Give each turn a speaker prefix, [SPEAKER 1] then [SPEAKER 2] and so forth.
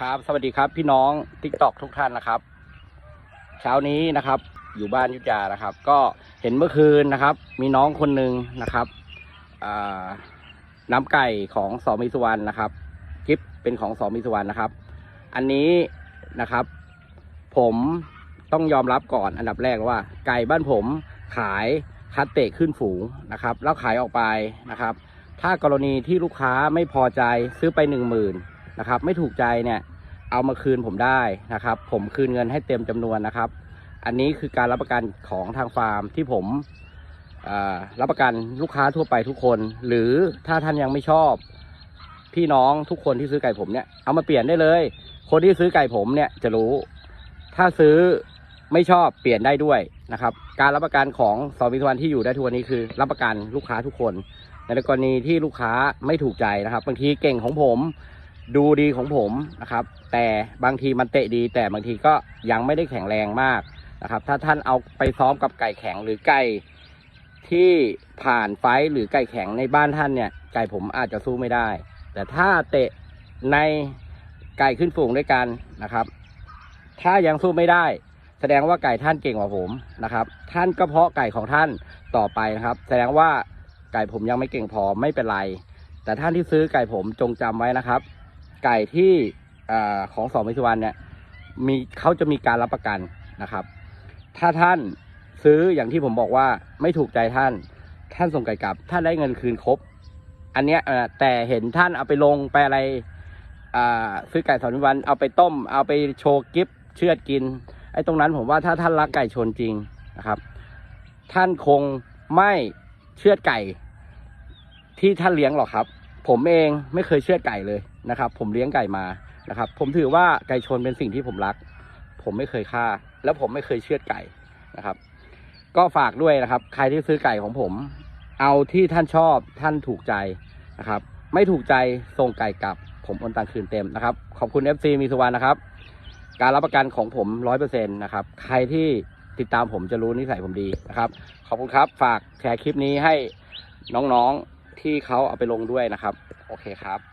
[SPEAKER 1] ครับ สวัสดีครับ พี่น้องทิกตอกทุกท่านนะครับ เช้านี้นะครับ อยู่บ้านยุทธยานะครับ ก็เห็นเมื่อคืนนะครับ มีน้องคนหนึ่งนะครับน้ำไก่ของสอมิสุวรรณนะครับกิฟเป็นของสอมิสุวรรณนะครับ อันนี้นะครับ ผมต้องยอมรับก่อนอันดับแรกว่า ไก่บ้านผมขายคัดเตะขึ้นฝูงนะครับ แล้วขายออกไปนะครับ ถ้ากรณีที่ลูกค้าไม่พอใจซื้อไปหนึ่งหมื่น นะครับ ไม่ถูกใจเนี่ย เอามาคืนผมได้นะครับ ผมคืนเงินให้เต็มจำนวนนะครับ อันนี้คือการรับประกันของทางฟาร์มที่ผมรับประกันลูกค้าทั่วไปทุกคน หรือถ้าท่านยังไม่ชอบ พี่น้องทุกคนที่ซื้อไก่ผมเนี่ยเอามาเปลี่ยนได้เลย คนที่ซื้อไก่ผมเนี่ยจะรู้ ถ้าซื้อไม่ชอบเปลี่ยนได้ด้วยนะครับ การรับประกันของสวิทวันที่อยู่ได้ทุกวันนี้คือ รับประกันลูกค้าทุกคน ในกรณีที่ลูกค้าไม่ถูกใจนะครับบางทีเก่งของผม ดูดีของผมนะครับ แต่บางทีมันเตะดี แต่บางทีก็ยังไม่ได้แข็งแรงมากนะครับ ถ้าท่านเอาไปซ้อมกับไก่แข็งหรือไก่ที่ผ่านไฟหรือไก่แข็งในบ้านท่านเนี่ย ไก่ผมอาจจะสู้ไม่ได้ แต่ถ้าเตะในไก่ขึ้นฝูงด้วยกันนะครับ ถ้ายังสู้ไม่ได้ แสดงว่าไก่ท่านเก่งกว่าผมนะครับ ท่านก็เพาะไก่ของท่านต่อไปนะครับ แสดงว่าไก่ผมยังไม่เก่งพอไม่เป็นไร แต่ท่านที่ซื้อไก่ผมจงจำไว้นะครับ ไก่ที่อของสองมิสวรรณเนี่ยมีเขาจะมีการรับประกันนะครับ ถ้าท่านซื้ออย่างที่ผมบอกว่าไม่ถูกใจท่าน ท่านส่งไก่กลับ ท่านได้เงินคืนครบ อันเนี้ยแต่เห็นท่านเอาไปลงไปอะไรซื้อไก่สองมิสวรรณเอาไปต้ม เอาไปโชว์กิฟต์เชือดกินไอ้ตรงนั้นผมว่าถ้าท่านรักไก่ชนจริงนะครับ ท่านคงไม่เชือดไก่ที่ท่านเลี้ยงหรอกครับ ผมเองไม่เคยเชือดไก่เลย นะครับ ผมเลี้ยงไก่มานะครับ ผมถือว่าไก่ชนเป็นสิ่งที่ผมรัก ผมไม่เคยฆ่า แล้วผมไม่เคยเชือดไก่นะครับ ก็ฝากด้วยนะครับ ใครที่ซื้อไก่ของผม เอาที่ท่านชอบท่านถูกใจนะครับ ไม่ถูกใจส่งไก่กลับ ผมโอนตังคืนเต็มนะครับ ขอบคุณ FC มีสุวรรณนะครับ การรับประกันของผมร้อยเปอร์เซ็นต์นะครับ ใครที่ติดตามผมจะรู้นิสัยผมดีนะครับ ขอบคุณครับ ฝากแชร์คลิปนี้ให้น้องๆที่เขาเอาไปลงด้วยนะครับ โอเคครับ